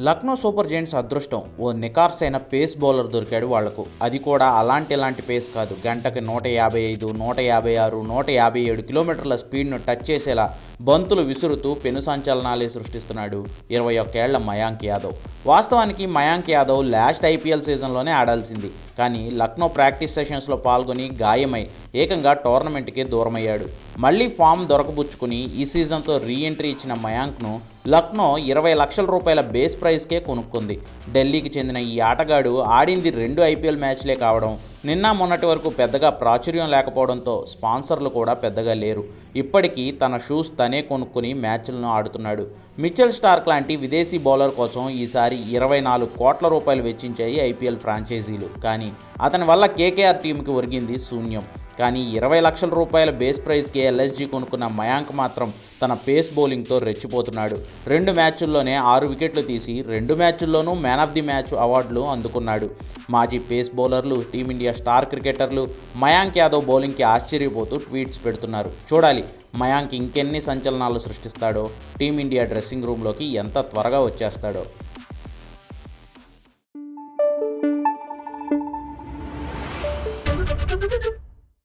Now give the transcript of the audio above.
Lucknow super Giants అదృష్టం. ఓ నికార్స్ అయిన pace bowler దొరికాడు వాళ్ళకు. అది కూడా అలాంటి ఇలాంటి పేస్ కాదు. గంటకి నూట యాభై ఐదు నూట యాభై ఆరు నూట యాభై ఏడు కిలోమీటర్ల స్పీడ్ను టచ్ చేసేలా బంతులు విసురుతూ పెను సంచలనాలే సృష్టిస్తున్నాడు ఇరవై ఒక్కేళ్ళ మయాంక్ యాదవ్. వాస్తవానికి మయాంక్ యాదవ్ లాస్ట్ ఐపీఎల్ సీజన్లోనే ఆడాల్సింది. కానీ లక్నో ప్రాక్టీస్ సెషన్స్లో పాల్గొని గాయమై ఏకంగా టోర్నమెంట్కి దూరమయ్యాడు. మళ్ళీ ఫామ్ దొరకబుచ్చుకుని ఈ సీజన్తో రీ ఎంట్రీ ఇచ్చిన మయాంక్ను లక్నో ఇరవై లక్షల రూపాయల బేస్ ప్రైస్కే కొనుక్కుంది. ఢిల్లీకి చెందిన ఈ ఆటగాడు ఆడింది రెండు ఐపీఎల్ మ్యాచ్లే కావడం నిన్న మొన్నటి వరకు పెద్దగా ప్రాచుర్యం లేకపోవడంతో స్పాన్సర్లు కూడా పెద్దగా లేరు. ఇప్పటికీ తన షూస్ తనే కొనుక్కుని మ్యాచ్లను ఆడుతున్నాడు. మిచెల్ స్టార్క్ లాంటి విదేశీ బౌలర్ కోసం ఈసారి ఇరవై నాలుగు కోట్ల రూపాయలు వెచ్చించాయి ఐపీఎల్ ఫ్రాంచైజీలు. కానీ అతని వల్ల కేకేఆర్ టీంకి ఒరిగింది శూన్యం. కానీ ఇరవై లక్షల రూపాయల బేస్ ప్రైజ్కి ఎల్ఎస్జీ కొనుక్కున్న మయాంక్ మాత్రం తన పేస్ బౌలింగ్తో రెచ్చిపోతున్నాడు. రెండు మ్యాచ్ల్లోనే ఆరు వికెట్లు తీసి రెండు మ్యాచ్ల్లోనూ మ్యాన్ ఆఫ్ ది మ్యాచ్ అవార్డులు అందుకున్నాడు. మాజీ పేస్ బౌలర్లు టీమిండియా స్టార్ క్రికెటర్లు మయాంక్ యాదవ్ బౌలింగ్కి ఆశ్చర్యపోతూ ట్వీట్స్ పెడుతున్నారు. చూడాలి మయాంక్ ఇంకెన్ని సంచలనాలు సృష్టిస్తాడో టీమిండియా డ్రెస్సింగ్ రూమ్లోకి ఎంత త్వరగా వచ్చేస్తాడో.